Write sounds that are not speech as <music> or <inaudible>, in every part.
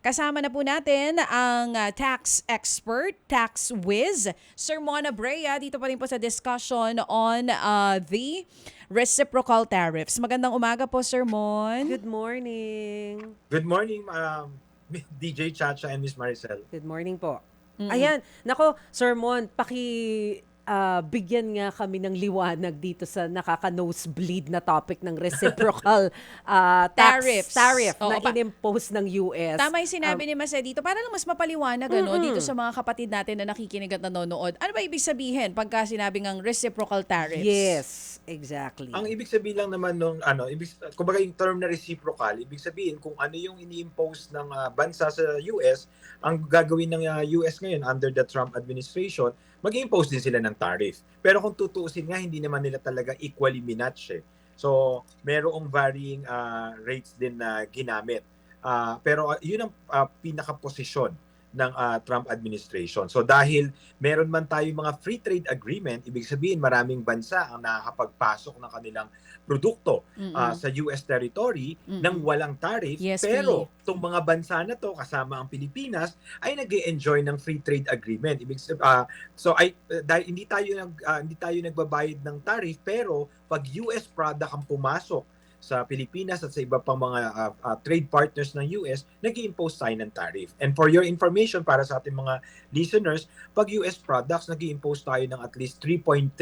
Kasama na po natin ang uh, tax expert, tax whiz, Sir Mona Brea, dito pa rin po sa discussion on uh, the reciprocal tariffs. Magandang umaga po, Sir Mon. Good morning. Good morning, um, <laughs> DJ Chacha and Miss Maricel. Good morning po. Mm-mm. Ayan, nako, Sir Mon, paki ah, bigyan nga kami ng liwanag dito sa nakaka-nosebleed na topic ng reciprocal <laughs> ah, tax Tariffs. tariff Oo, na pa- inimpose ng US. Tama yung sinabi ni Mase dito. Para lang mas mapaliwanag ano, Mm-mm. dito sa mga kapatid natin na nakikinig at nanonood. Ano ba ibig sabihin pagka sinabing ang reciprocal tariffs? Yes, exactly. Ang ibig sabihin lang naman nung ano, ibig kumbaga yung term na reciprocal, ibig sabihin kung ano yung ini-impose ng ah, bansa sa US, ang gagawin ng ah, US ngayon under the Trump administration, mag-impose din sila ng tariff. Pero kung tutuusin nga, hindi naman nila talaga equally minatch eh. So, merong varying ah, rates din na ginamit. Ah, pero ah, yun ang ah, pinaka-posisyon ng ah, Trump administration. So dahil meron man tayo mga free trade agreement, ibig sabihin maraming bansa ang nakakapagpasok ng kanilang produkto ah, sa US territory Mm-mm. ng walang tariff. Yes, pero itong mga bansa na to kasama ang Pilipinas ay nag enjoy ng free trade agreement. Ibig sabihin, ah, so ay uh, dahil hindi tayo nag ah, hindi tayo nagbabayad ng tariff pero pag US product ang pumasok sa Pilipinas at sa iba pang mga ah, ah, trade partners ng US, nag impose tayo ng tariff. And for your information, para sa ating mga listeners, pag US products, nag impose tayo ng at least 3.3%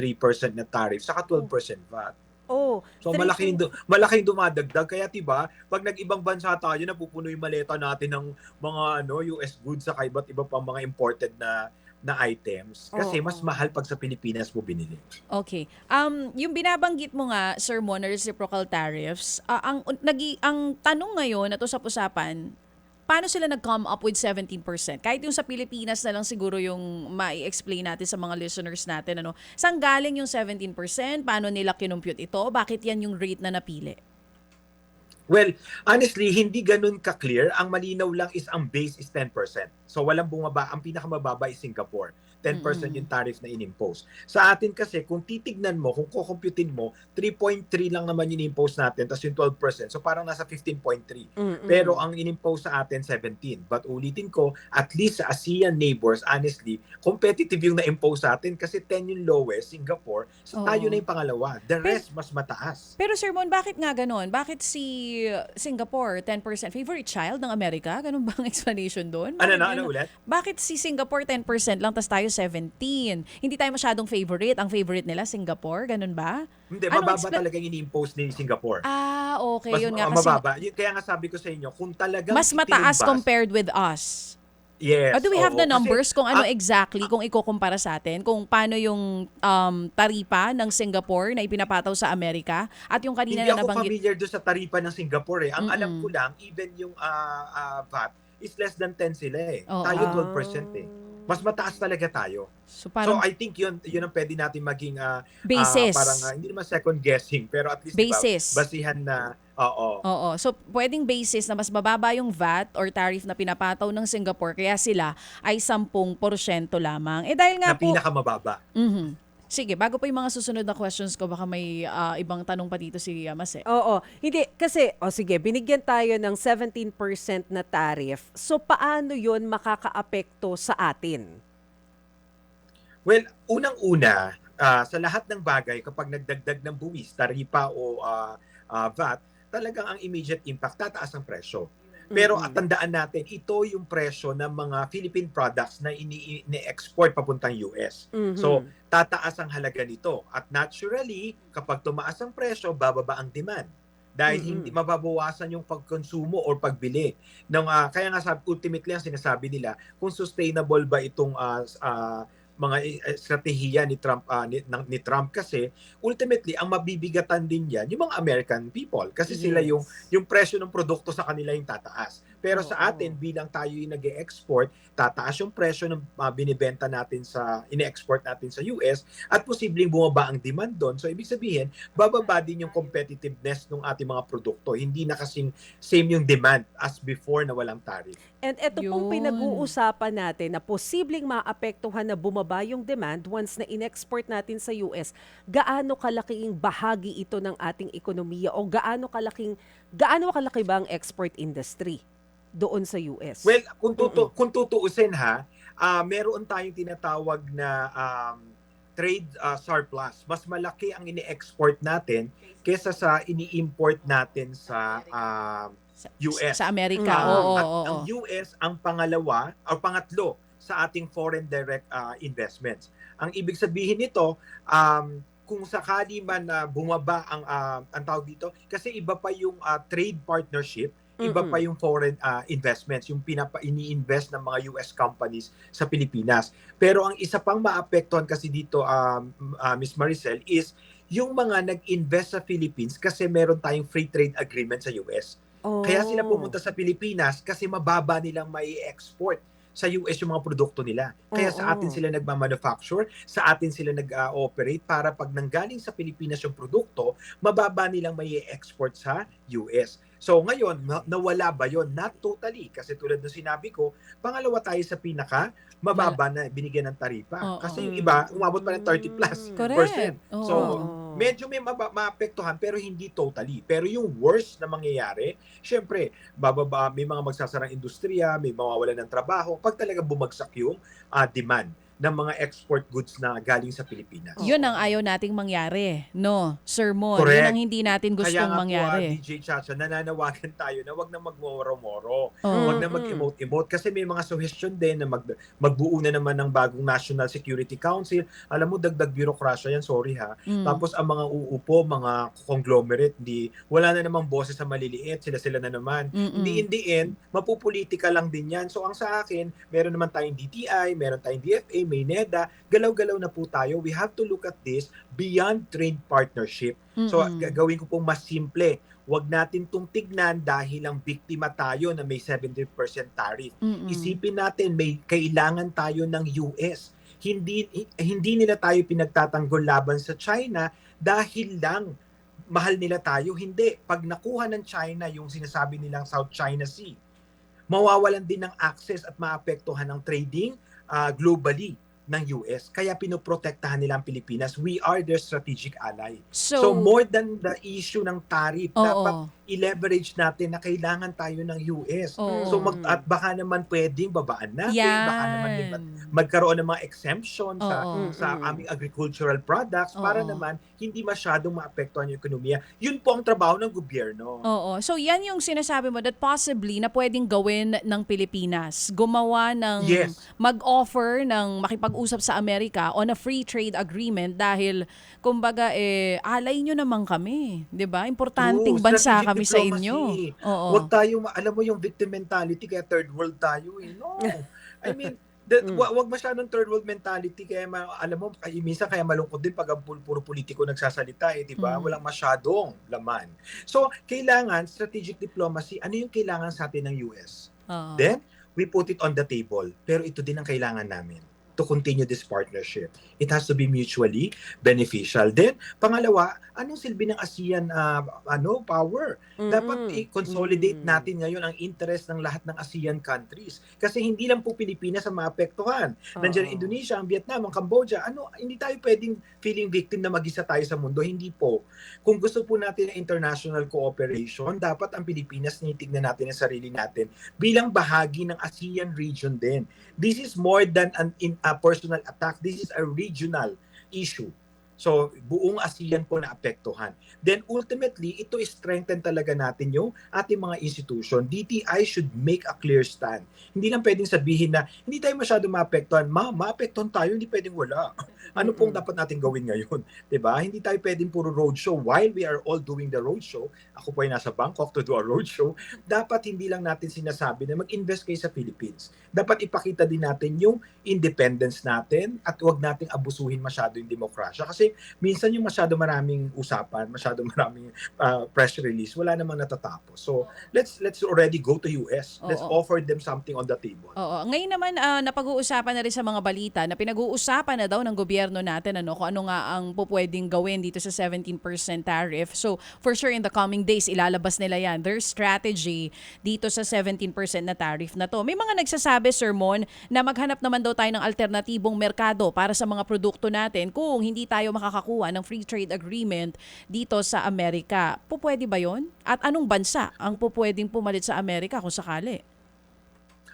na tariff, saka 12% VAT. oh, So malaking du- malaking dumadagdag kaya 'di ba pag nag-ibang bansa tayo napupuno yung maleta natin ng mga ano US goods sa iba't iba pang mga imported na na items kasi Oo. mas mahal pag sa Pilipinas mo binili. Okay. Um yung binabanggit mo nga Sir Mon na reciprocal tariffs, ah, ang nagi ang tanong ngayon na to sa usapan, paano sila nag-come up with 17%? Kahit yung sa Pilipinas na lang siguro yung mai-explain natin sa mga listeners natin ano. Saan galing yung 17%? Paano nila kinumpute ito? Bakit yan yung rate na napili? Well, honestly, hindi ganun ka-clear. Ang malinaw lang is ang base is 10%. So walang bumaba. Ang pinakamababa is Singapore. 10% Mm-mm. yung tariff na inimpose. Sa atin kasi, kung titignan mo, kung kukumputin mo, 3.3 lang naman yung inimpose natin, tapos yung 12%. So parang nasa 15.3. mm-mm. Pero ang inimpose sa atin 17. But ulitin ko, at least sa ASEAN neighbors, honestly, competitive yung na-impose sa atin kasi 10 yung lowest, Singapore, so tayo Oo. na yung pangalawa. The rest mas mataas. Pero Sir Mon, bakit nga ganon? Bakit si Singapore 10% favorite child ng Amerika? Ganun ba ang <laughs> explanation doon? Ano na, ano ulit? Bakit si Singapore 10% lang tas tayo 17? Hindi tayo masyadong favorite. Ang favorite nila Singapore, ganun ba? Hindi, Ano mababa expla- talaga yung ini-impose ni Singapore. Ah, okay. mas yun nga kasi mababa. Kaya nga sabi ko sa inyo, kung talagang mas mataas compared with us. Yes. Or do we have oo. the numbers Kasi, kung ano ah, exactly kung ikukumpara sa atin? Kung paano yung um, taripa ng Singapore na ipinapataw sa Amerika at yung kanina hindi na ako nabanggit. familiar doon sa taripa ng Singapore eh. Ang alam Mm-mm. ko lang, even yung ah, ah, VAT is less than 10 sila eh. Oo. Tayo Ah. 12% eh. Mas mataas talaga tayo. So So parang I think yun yun ang pwede natin maging ah, basis. Ah, parang ah, hindi naman second guessing pero at least Basis. diba, basihan na oo. Oo. So, pwedeng basis na mas bababa yung VAT or tariff na pinapataw ng Singapore kaya sila ay 10% lamang. Eh dahil nga na po... pinakamababa. Mhm. Sige, bago pa yung mga susunod na questions ko, baka may ah, ibang tanong pa dito si uh, Mase. Oo. Hindi, kasi, o sige, binigyan tayo ng 17% na tariff. So, paano yun makakaapekto sa atin? Well, unang-una ah, sa lahat ng bagay kapag nagdagdag ng buwis, taripa o ah, ah, VAT, talagang ang immediate impact tataas ang presyo. Pero Mm-mm. at tandaan natin, ito yung presyo ng mga Philippine products na ini- ini-export papuntang US. Mhm. So, tataas ang halaga nito. At naturally, kapag tumaas ang presyo, bababa ang demand. Dahil Mm-mm. hindi mababawasan yung pagkonsumo or pagbili. Ng, ah, kaya nga sabi, ultimately ang sinasabi nila, kung sustainable ba itong s- ah, mga estratehiya ni Trump ah, ni, ng- ni Trump kasi ultimately ang mabibigatan din yan yung mga American people kasi sila yung Yes. yung presyo ng produkto sa kanila yung tataas. Pero sa Oo. atin, bilang tayo yung nag export tataas yung presyo ng uh, binibenta natin sa, ine-export natin sa US at posibleng bumaba ang demand doon. So, ibig sabihin, bababa din yung competitiveness ng ating mga produkto. Hindi na kasing same yung demand as before na walang tariff. And ito pong Yun. pinag-uusapan natin na posibleng maapektuhan na bumaba yung demand once na in-export natin sa US, gaano kalaking bahagi ito ng ating ekonomiya o gaano kalaking gaano kalaki ba ang export industry? Doon sa US. Well, kung, tutu- kung tutuusin ha, ah meron tayong tinatawag na um, trade ah, surplus. Mas malaki ang ini-export natin kesa sa ini-import natin sa um, Sa, US. Sa Amerika. Mm. Oo, At oo, ang. US ang pangalawa o pangatlo sa ating foreign direct ah, investments. Ang ibig sabihin nito, um, kung sakali man na bumaba ang ah, ang tawag dito kasi iba pa yung ah, trade partnership, iba pa yung foreign ah, investments, yung pinapa ini-invest ng mga US companies sa Pilipinas. Pero ang isa pang maapektuhan kasi dito um, ah, Miss Maricel is yung mga nag-invest sa Philippines kasi meron tayong free trade agreement sa US. Oh. Kaya sila pumunta sa Pilipinas kasi mababa nilang mai export sa US yung mga produkto nila. Kaya sa atin sila nagmamanufacture, sa atin sila nag-operate para pag nanggaling sa Pilipinas yung produkto, mababa nilang mai export sa US. So ngayon, na- nawala ba yon? Not totally. Kasi tulad ng sinabi ko, pangalawa tayo sa pinaka, mababa na binigyan ng taripa. Oo. Kasi yung iba, umabot pa ng 30 plus Correct. percent. Oo. So, medyo may maba- maapektuhan pero hindi totally. Pero yung worst na mangyayari, syempre, bababa, may mga magsasarang industriya, may mawawalan ng trabaho pag talaga bumagsak yung ah, demand ng mga export goods na galing sa Pilipinas. Yun ang ayaw nating mangyari, no? Sir Mon, Correct. yun ang hindi natin Kaya gustong nga po, ah, mangyari. DJ Chacha, nananawagan tayo na wag na magmoro-moro. Oo. Wag na mag-emote-emote kasi may mga suggestion din na mag, magbuo na naman ng bagong National Security Council. Alam mo, dagdag bürokrasya yan, sorry ha. Mm. Tapos ang mga uupo, mga conglomerate, di, wala na namang boses sa maliliit, sila-sila na naman. Mm-mm. Hindi in the end, mapupolitika lang din yan. So ang sa akin, meron naman tayong DTI, meron tayong DFA, may NEDA, galaw-galaw na po tayo. We have to look at this beyond trade partnership. So Mm-mm. gagawin ko pong mas simple. Huwag natin tong tignan dahil ang biktima tayo na may 70% tariff. Mm-mm. Isipin natin may kailangan tayo ng US. Hindi hindi nila tayo pinagtatanggol laban sa China dahil lang mahal nila tayo. Hindi. Pag nakuha ng China yung sinasabi nilang South China Sea, mawawalan din ng access at maapektuhan ng trading ah, globally ng US. Kaya pinoprotektahan nila ang Pilipinas. We are their strategic ally. So, So, more than the issue ng tariff, oo. dapat i-leverage natin na kailangan tayo ng US. Oo. So mag, at baka naman pwedeng babaan natin, baka naman din mag- Yan. magkaroon ng mga exemption sa Oo. sa aming agricultural products para Oo. naman hindi masyadong maapektuhan yung ekonomiya. Yun po ang trabaho ng gobyerno. Oo. So, yan yung sinasabi mo that possibly na pwedeng gawin ng Pilipinas. Gumawa ng, Yes. mag-offer ng makipag-usap sa Amerika on a free trade agreement dahil, kumbaga, eh, alay nyo naman kami. 'di ba Importanteng bansa Strategic kami sa inyo. Oo. Huwag tayo, ma- alam mo yung victim mentality kaya third world tayo eh. No. <laughs> I mean, the, Mm. wa- wag masyadong third world mentality kaya ma- alam mo, ay, minsan kaya malungkot din pag ang puro, puro politiko nagsasalita eh, di ba? Mm. Walang masyadong laman. So, kailangan strategic diplomacy, ano yung kailangan sa atin ng US? Oo. Then, we put it on the table. Pero ito din ang kailangan namin to continue this partnership. It has to be mutually beneficial. Then, pangalawa, anong silbi ng ASEAN ah, ano power? Dapat Mm-mm. i-consolidate Mm. natin ngayon ang interest ng lahat ng ASEAN countries. Kasi hindi lang po Pilipinas ang maapektuhan. Nandiyan ang. Indonesia, ang Vietnam, ang Cambodia. Ano, hindi tayo pwedeng feeling victim na mag-isa tayo sa mundo. Hindi po. Kung gusto po natin ng international cooperation, dapat ang Pilipinas tinitignan natin ang sarili natin bilang bahagi ng ASEAN region din. This is more than an in, a personal attack. This is a regional issue. So, buong ASEAN po na apektuhan. Then ultimately, ito strengthen talaga natin yung ating mga institution. DTI should make a clear stand. Hindi lang pwedeng sabihin na hindi tayo masyado maapektuhan. Ma, maapektuhan tayo, hindi pwedeng wala. <laughs> Ano pong dapat natin gawin ngayon? <laughs> 'Di ba? Hindi tayo pwedeng puro roadshow while we are all doing the roadshow. Ako po ay nasa Bangkok to do a roadshow. Dapat hindi lang natin sinasabi na mag-invest kayo sa Philippines. Dapat ipakita din natin yung independence natin at huwag nating abusuhin masyado yung demokrasya. Kasi minsan yung masyado maraming usapan, masyado maraming uh, press release, wala namang natatapos. So, let's let's already go to US. Let's Oo. offer them something on the table. Oo. Ngayon naman, ah, napag-uusapan na rin sa mga balita na pinag-uusapan na daw ng gobyerno natin ano, kung ano nga ang pupwedeng gawin dito sa 17% tariff. So, for sure, in the coming days, ilalabas nila yan. Their strategy dito sa 17% na tariff na to. May mga nagsasabi, Sir Mon, na maghanap naman daw tayo ng alternatibong merkado para sa mga produkto natin kung hindi tayo makakakuha ng free trade agreement dito sa Amerika. Pupwede ba yon? At anong bansa ang pupwedeng pumalit sa Amerika kung sakali?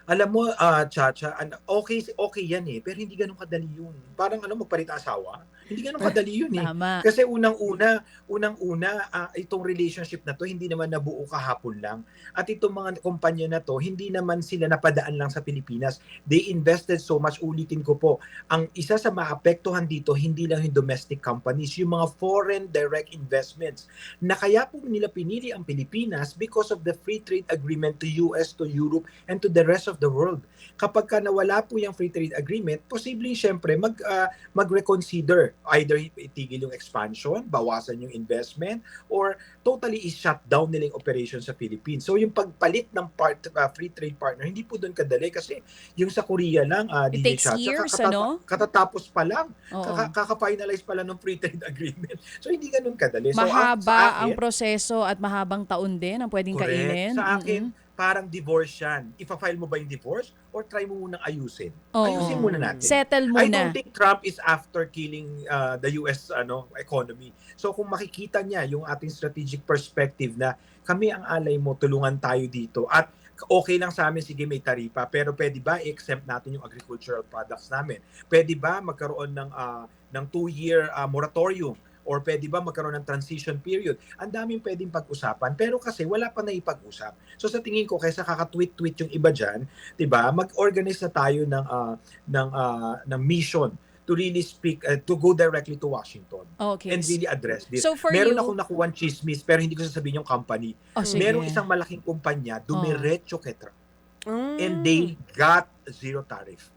Alam mo, ah, Chacha, okay, okay yan eh, pero hindi ganun kadali yun. Parang ano, magpalit asawa, hindi ganun kadali yun eh. Tama. Kasi unang-una, unang-una, ah, itong relationship na to hindi naman nabuo kahapon lang. At itong mga kumpanya na to, hindi naman sila napadaan lang sa Pilipinas. They invested so much, ulitin ko po. Ang isa sa maapektuhan dito, hindi lang yung domestic companies, yung mga foreign direct investments na kaya po nila pinili ang Pilipinas because of the free trade agreement to US, to Europe, and to the rest of the world. Kapag ka nawala po yung free trade agreement, posibleng syempre mag, ah, mag-reconsider. Either itigil yung expansion, bawasan yung investment, or totally i-shut down nila yung operation sa Philippines. So yung pagpalit ng part, ah, free trade partner, hindi po doon kadali kasi yung sa Korea lang, uh, It takes years, ano? katatapos pa lang, kaka- kaka-finalize pa lang ng free trade <laughs> agreement. So hindi ganun kadali. So, ah, Mahaba sa akin, ang proseso at mahabang taon din ang pwedeng Correct. kainin. Sa akin, Mm-mm. Parang divorce yan. Ipa-file mo ba yung divorce or try mo munang ayusin? Oo. Ayusin muna natin. Settle I muna. don't think Trump is after killing uh, the US ano economy. So kung makikita niya yung ating strategic perspective na kami ang alay mo, tulungan tayo dito at okay lang sa amin, sige may taripa, pero pwede ba i-exempt natin yung agricultural products namin? Pwede ba magkaroon ng ah, ng two-year ah, moratorium? Or pwede ba magkaroon ng transition period? Ang daming pwedeng pag-usapan, pero kasi wala pa na ipag-usap. So sa tingin ko, kaysa kakatweet-tweet yung iba dyan, 'di ba? Mag-organize na tayo ng ah, ng ah, ng mission to really speak uh, to go directly to Washington Okay. and really address this. So for Meron you- akong nakuha chismis pero hindi ko sasabihin yung company. Oh. Merong isang malaking kumpanya dumiretso kay Trump Mm. and they got zero tariff.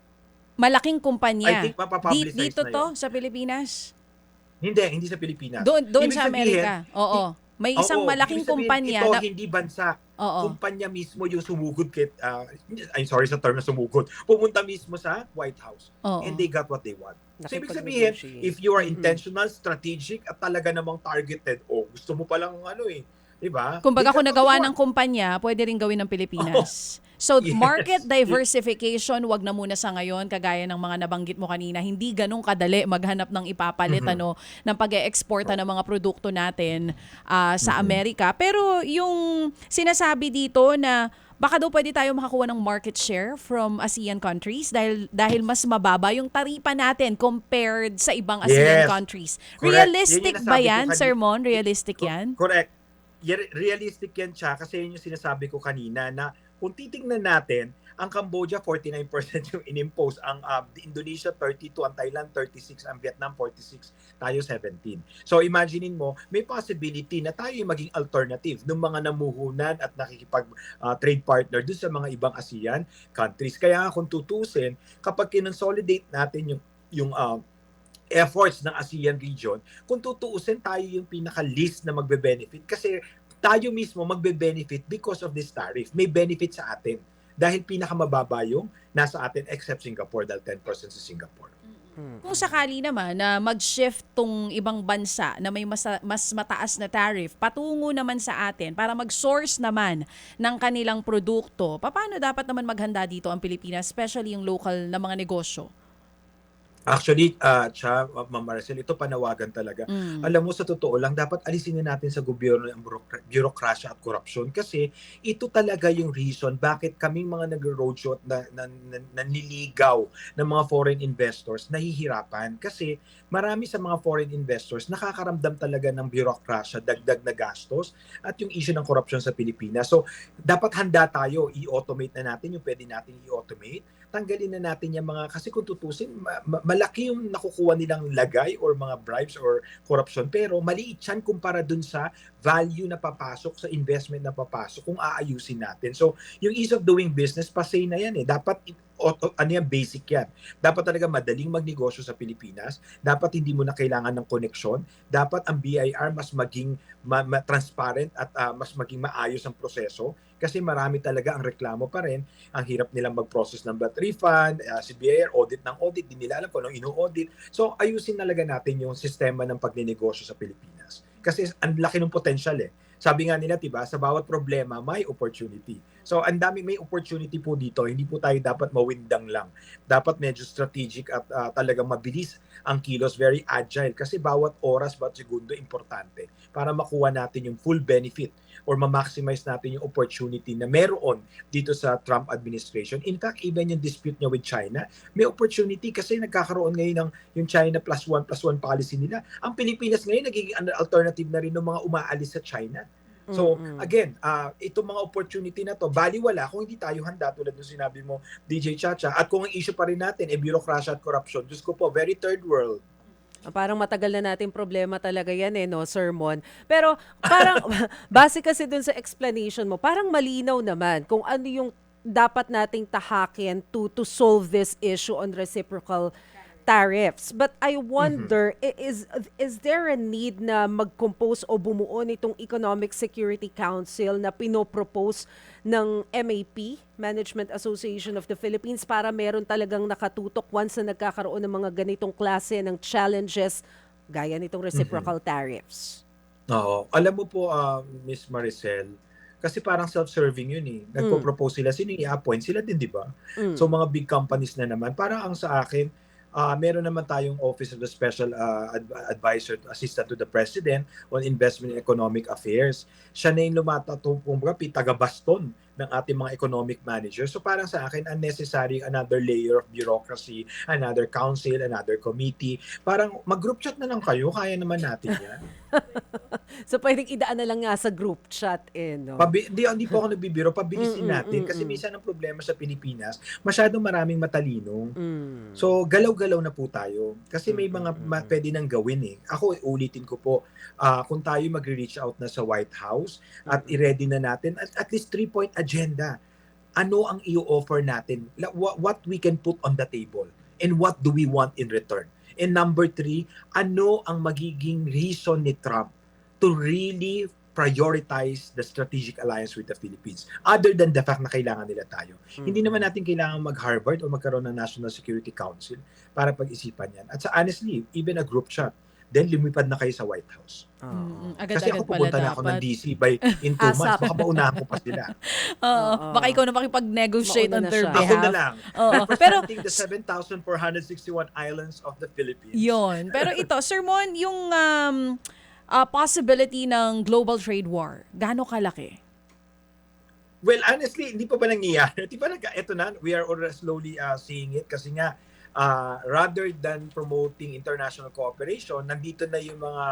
Malaking I kumpanya. think Di, mapapublicize dito na to yun. sa Pilipinas? Hindi, hindi sa Pilipinas. Doon doon sa sabihin, Amerika. Oo. May isang Oo, malaking sabihin, kumpanya Ito na hindi bansa. Oo. Kumpanya mismo yung sumugod kay uh, I'm sorry sa term na sumugod. Pumunta mismo sa White House Oo. and they got what they want. So, ibig sabihin, if you are Mm-mm. intentional, strategic, at talaga namang targeted, oh, gusto mo palang ano eh, di ba? Kumbaga They kung nagawa ng kumpanya, pwede rin gawin ng Pilipinas. So <laughs> Yes. market diversification, wag na muna sa ngayon kagaya ng mga nabanggit mo kanina. Hindi ganun kadali maghanap ng ipapalit Mhm. ano ng pag-eexporta ng mga produkto natin ah, sa Mhm. Amerika. Pero yung sinasabi dito na baka daw pwede tayo makakuha ng market share from ASEAN countries dahil dahil mas mababa yung taripa natin compared sa ibang ASEAN Yes. countries. Correct. Realistic Yan yung ba yan. Sir Mon? Realistic yan? Correct. Realistic yan siya kasi yun yung sinasabi ko kanina na kung titingnan natin, ang Cambodia 49% yung inimpose, ang uh, Indonesia 32, ang Thailand 36, ang Vietnam 46, tayo 17. So imaginein mo, may possibility na tayo yung maging alternative ng mga namuhunan at nakikipag uh, trade partner dun sa mga ibang ASEAN countries. Kaya nga kung tutusin, kapag kinonsolidate natin yung yung uh, efforts ng ASEAN region, kung tutuusin tayo yung pinaka-least na magbe-benefit kasi tayo mismo magbe-benefit because of this tariff. May benefit sa atin dahil pinakamababa yung nasa atin except Singapore dahil 10% sa Singapore. Mm. Kung sakali naman na mag-shift tong ibang bansa na may mas, mas mataas na tariff patungo naman sa atin para mag-source naman ng kanilang produkto, paano dapat naman maghanda dito ang Pilipinas, especially yung local na mga negosyo? Actually, uh, siya, Ma'am Maricel, ito panawagan talaga. Mm. Alam mo, sa totoo lang, dapat alisin na natin sa gobyerno ang bureaucracia at korupsyon kasi ito talaga yung reason bakit kaming mga nag-roadshow at na, na, na, nanliligaw ng mga foreign investors nahihirapan kasi marami sa mga foreign investors nakakaramdam talaga ng bureaucracia, dagdag na gastos at yung issue ng korupsyon sa Pilipinas. So, dapat handa tayo, i-automate na natin yung pwede natin i-automate tanggalin na natin yung mga kasi kung tutusin ma- ma- malaki yung nakukuha nilang lagay or mga bribes or corruption pero maliit yan kumpara dun sa value na papasok sa investment na papasok kung aayusin natin. So, yung ease of doing business, pasay na yan eh. Dapat, auto, ano yan, basic yan. Dapat talaga madaling magnegosyo sa Pilipinas. Dapat hindi mo na kailangan ng koneksyon. Dapat ang BIR mas maging ma- ma- transparent at ah, mas maging maayos ang proseso. Kasi marami talaga ang reklamo pa rin. Ang hirap nilang mag-process ng VAT refund. ah, si BIR, audit ng audit. Di nila alam kung anong ino-audit. So, ayusin talaga natin yung sistema ng pagnenegosyo sa Pilipinas. Kasi ang laki ng potential eh. Sabi nga nila, 'di ba, sa bawat problema may opportunity. So, ang dami may opportunity po dito. Hindi po tayo dapat mawindang lang. Dapat medyo strategic at ah, talagang mabilis ang kilos, very agile kasi bawat oras, bawat segundo importante para makuha natin yung full benefit or ma-maximize natin yung opportunity na meron dito sa Trump administration. In fact, even yung dispute niya with China, may opportunity kasi nagkakaroon ngayon ng yung China plus one plus one policy nila. Ang Pilipinas ngayon nagiging alternative na rin ng mga umaalis sa China. So again, uh, itong mga opportunity na to, baliwala kung hindi tayo handa tulad ng sinabi mo, DJ Chacha. At kung ang issue pa rin natin, eh, bureaucracy at corruption. Diyos ko po, very third world. Parang matagal na nating problema talaga yan eh, no, sermon. Pero parang, <laughs> base kasi dun sa explanation mo, parang malinaw naman kung ano yung dapat nating tahakin to, to solve this issue on reciprocal tariffs. But I wonder, i- is is there a need na mag-compose o bumuo nitong Economic Security Council na pinopropose ng MAP, Management Association of the Philippines, para meron talagang nakatutok once na nagkakaroon ng mga ganitong klase ng challenges gaya nitong reciprocal tariffs? Oo. Alam mo po, uh, Miss Maricel, kasi parang self-serving yun eh. Nagpo-propose sila, sino i-appoint? Sila din, di ba? Mm. So mga big companies na naman. Parang ang sa akin, ah, meron naman tayong Office of the Special Ad- Advisor, Assistant to the President on Investment and Economic Affairs. Siya na yung lumatatong, kumbaga, taga-baston ng ating mga economic managers. So parang sa akin, unnecessary another layer of bureaucracy, another council, another committee. Parang mag-group chat na lang kayo, kaya naman natin yan. <laughs> So pwedeng idaan na lang nga sa group chat eh, no? Pabi- hindi, hindi po ako nagbibiro, pabilisin Mm, mm, natin. mm, Kasi mm. minsan ang problema sa Pilipinas, masyadong maraming matalino. Mm. So, galaw-galaw na po tayo. Kasi may Mm, mga mm, ma- mm. pwede nang gawin eh. Ako, ulitin ko po, ah, kung tayo magre-reach out na sa White House at i-ready na natin, at, at least three-point agenda. Ano ang i-offer natin? What we can put on the table? And what do we want in return? And number three, ano ang magiging reason ni Trump to really prioritize the strategic alliance with the Philippines other than the fact na kailangan nila tayo. Hindi naman natin kailangan mag-Harvard o magkaroon ng National Security Council para pag-isipan yan. At sa honestly, even a group chat, then lumipad na kayo sa White House. Oo. Mm, Kasi Agad-agad ako pupunta na ako ng dapat. DC by in two Asap. months. Baka maunahan ko pa sila. <laughs> Oo. Oo. Baka ikaw na makipag-negotiate Mauna on na their siya. Ako na behalf. lang. Oo. Pero Representing the 7,461 islands of the Philippines. Yon. Pero ito, <laughs> Sir Mon, yung um, ah, possibility ng global trade war, gaano kalaki? Well, honestly, hindi pa ba nangyayari? <laughs> Di ba nag, eto na, we are already slowly uh, seeing it kasi nga, uh, rather than promoting international cooperation, nandito na yung mga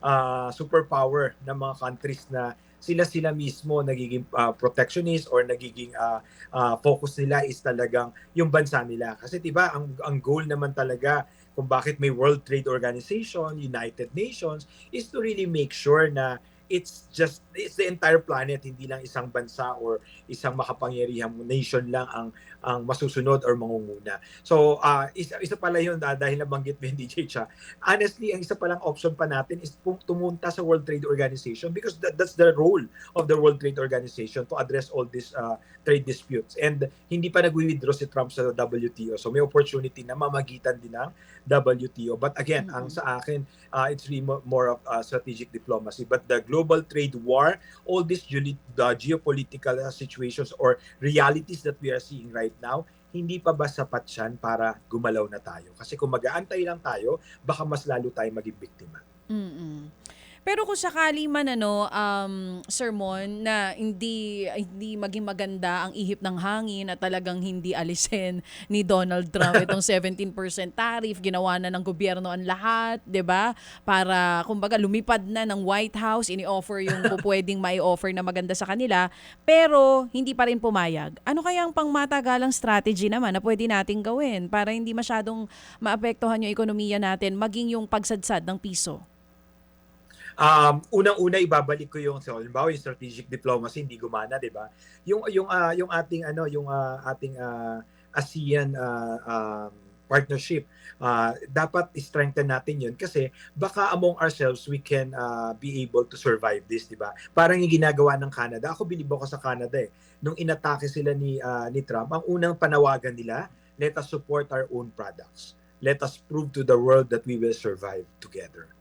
uh, superpower ng mga countries na sila-sila mismo nagiging uh, protectionist or nagiging uh, uh, focus nila is talagang yung bansa nila. Kasi 'di ba ang ang goal naman talaga kung bakit may World Trade Organization, United Nations is to really make sure na it's just it's the entire planet hindi lang isang bansa or isang makapangyarihang nation lang ang ang masusunod or mangunguna. So, uh, isa, isa pala yun ah, dahil nabanggit mo <laughs> DJ Cha. Honestly, ang isa palang option pa natin is tumunta sa World Trade Organization because that, that's the role of the World Trade Organization to address all these uh, trade disputes. And hindi pa nag-withdraw si Trump sa WTO. So, may opportunity na mamagitan din ng WTO. But again, ang sa akin, uh, it's really mo- more of uh, strategic diplomacy. But the global trade war, all these the geopolitical situations or realities that we are seeing right now, hindi pa ba sapat yan para gumalaw na tayo? Kasi kung mag-aantay lang tayo, baka mas lalo tayo maging biktima. mm Pero kung sakali man ano, um, sermon na hindi hindi maging maganda ang ihip ng hangin at talagang hindi alisin ni Donald Trump <laughs> itong 17% tariff, ginawa na ng gobyerno ang lahat, 'di ba? Para kumbaga lumipad na ng White House, ini-offer yung <laughs> pupwedeng mai-offer na maganda sa kanila, pero hindi pa rin pumayag. Ano kaya ang pangmatagalang strategy naman na pwede nating gawin para hindi masyadong maapektuhan yung ekonomiya natin, maging yung pagsadsad ng piso? Um, unang-una ibabalik ko yung so, halimbawa yung strategic diplomacy hindi gumana, 'di ba? Yung yung ah, yung ating ano, yung ah, ating ah, ASEAN ah, um, partnership, ah, dapat strengthen natin 'yun kasi baka among ourselves we can ah, be able to survive this, 'di ba? Parang yung ginagawa ng Canada. Ako bilib ako sa Canada eh. Nung inatake sila ni ah, ni Trump, ang unang panawagan nila, let us support our own products. Let us prove to the world that we will survive together.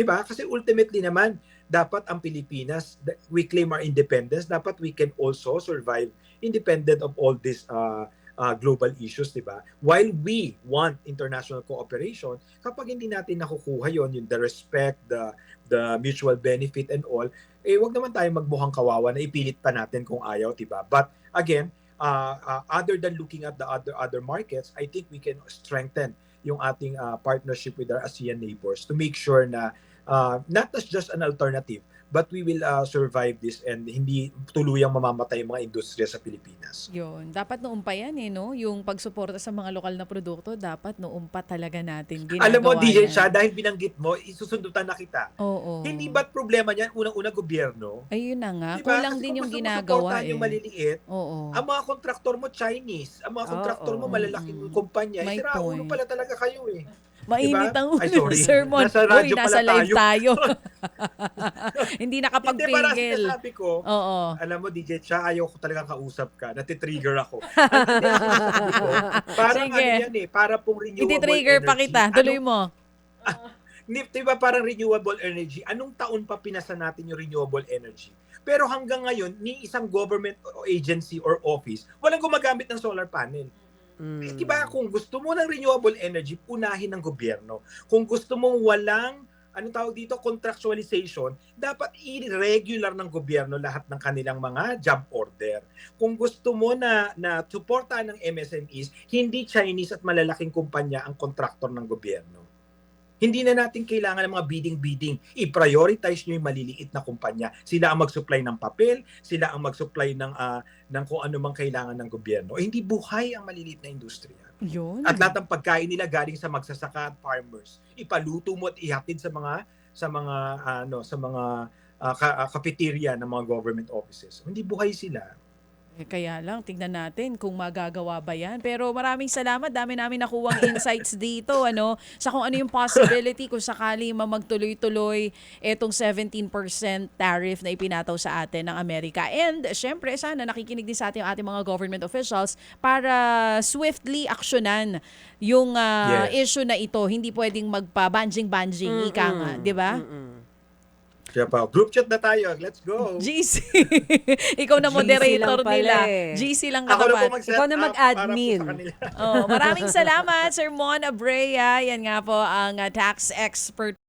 'Di ba? Kasi ultimately naman, dapat ang Pilipinas, we claim our independence, dapat we can also survive independent of all these uh, uh, global issues, di ba? While we want international cooperation, kapag hindi natin nakukuha yon yung the respect, the the mutual benefit and all, eh wag naman tayo magmukhang kawawa na ipilit pa natin kung ayaw, di ba? But again, uh, uh, other than looking at the other other markets, I think we can strengthen yung ating uh, partnership with our ASEAN neighbors to make sure na uh, not as just an alternative, but we will uh, survive this and hindi tuluyang mamamatay yung mga industriya sa Pilipinas. Yun. Dapat noon pa yan eh, no? Yung pagsuporta sa mga lokal na produkto, dapat noon pa talaga natin ginagawa Alam mo, DJ yan. siya, dahil binanggit mo, isusundutan na kita. Oo. Hindi ba't problema niyan, unang-una gobyerno? Ayun na nga. Diba? Kulang Kasi din yung ginagawa eh. yung maliliit, Oo. ang mga kontraktor mo Chinese, ang mga Oo. kontraktor mo malalaking Mm. kumpanya, May eh, sira ulo point. pala talaga kayo eh. Mainit Diba? ang ulo, Ay, sorry. sermon. Nasa Uy, radyo nasa pala live tayo. <laughs> Hindi Hindi para sinasabi ko, Oo. alam mo DJ Cha, ayaw ko talagang kausap ka, natitrigger ako. Ko, parang Sige. ano yan eh, para pong renewable Iti-trigger pa kita. Tuloy mo. <laughs> Di, di ba parang renewable energy? Anong taon pa pinasa natin yung renewable energy? Pero hanggang ngayon, ni isang government agency or office, walang gumagamit ng solar panel. Mm. Eh, diba, kung gusto mo ng renewable energy, punahin ng gobyerno. Kung gusto mong walang anong tawag dito, contractualization, dapat i-regular ng gobyerno lahat ng kanilang mga job order. Kung gusto mo na, na suportahan ng MSMEs, hindi Chinese at malalaking kumpanya ang kontraktor ng gobyerno. Hindi na natin kailangan ng mga bidding-bidding. I-prioritize nyo yung maliliit na kumpanya. Sila ang mag-supply ng papel, sila ang mag-supply ng, ah, ng kung ano mang kailangan ng gobyerno. Eh, hindi buhay ang maliliit na industriya. Yun. At lahat ng pagkain nila galing sa magsasaka at farmers. Ipaluto mo at ihatid sa mga sa mga ano sa mga ah, ka- ah, cafeteria ng mga government offices. Hindi buhay sila. Eh, Kaya lang, tingnan natin kung magagawa ba yan. Pero maraming salamat. Dami namin nakuwang <laughs> insights dito, ano, sa kung ano yung possibility kung sakali mamagtuloy-tuloy etong 17% tariff na ipinataw sa atin ng Amerika. And syempre, sana nakikinig din sa atin yung ating mga government officials para swiftly aksyonan yung ah, Yes. issue na ito. Hindi pwedeng magpa-banjing-banjing, ika nga, di ba? Mm-mm. Kaya pa, group chat na tayo. Let's go. <laughs> GC. Ikaw na moderator nila. eh. GC lang Ako na po katapat. mag-set Ikaw na up mag-admin. para po sa kanila. Oh, maraming <laughs> salamat, Sir Mon Abrea. Yan nga po ang uh, tax expert